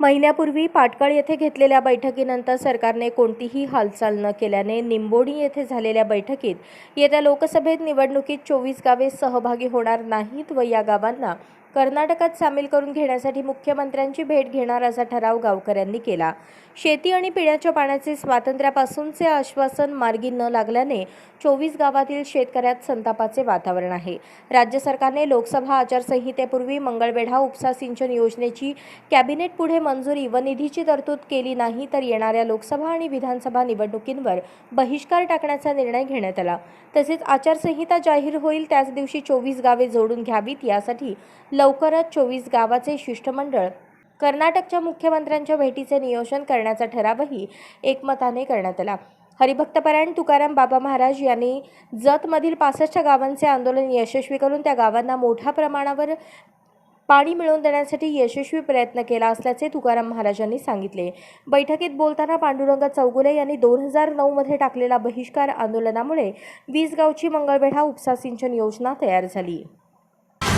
महिन्यापूर्वी पाटकळ येथे घेतलेल्या बैठकीनंतर सरकारने कोणतीही हालचाल न केल्याने निंबोडी येथे झालेल्या बैठकीत येत्या लोकसभेत निवडणुकीत चोवीस गावे सहभागी होणार नाहीत व या गावांना कर्नाटकात सामील करून घेण्यासाठी मुख्यमंत्र्यांची भेट घेणार असा ठराव गावकऱ्यांनी केला. शेती आणि पिण्याच्या पाण्याचे स्वातंत्र्यापासूनचे आश्वासन मार्गी न लागल्याने चोवीस गावातील शेतकऱ्यात संतापाचे वातावरण आहे. राज्य सरकारने लोकसभा आचारसंहितेपूर्वी मंगळवेढा उपसा सिंचन योजनेची कॅबिनेट पुढे मंजुरी व निधीची तरतूद केली नाही तर येणाऱ्या लोकसभा आणि विधानसभा निवडणुकींवर बहिष्कार टाकण्याचा निर्णय घेण्यात आला. तसेच आचारसंहिता जाहीर होईल त्याच दिवशी चोवीस गावे जोडून घ्यावीत यासाठी लवकरच चोवीस गावाचे शिष्टमंडळ कर्नाटकच्या मुख्यमंत्र्यांच्या भेटीचे नियोजन करण्याचा ठरावही एकमताने करण्यात आला. हरिभक्तपरायण तुकाराम बाबा महाराज यांनी जतमधील पासष्ट गावांचे आंदोलन यशस्वी करून त्या गावांना मोठ्या प्रमाणावर पाणी मिळवून देण्यासाठी यशस्वी प्रयत्न केला असल्याचे तुकाराम महाराजांनी सांगितले. बैठकीत बोलताना पांडुरंग चौगुले यांनी दोन हजार नऊमध्ये टाकलेला बहिष्कार आंदोलनामुळे वीस गावची मंगळवेढा उपसा सिंचन योजना तयार झाली.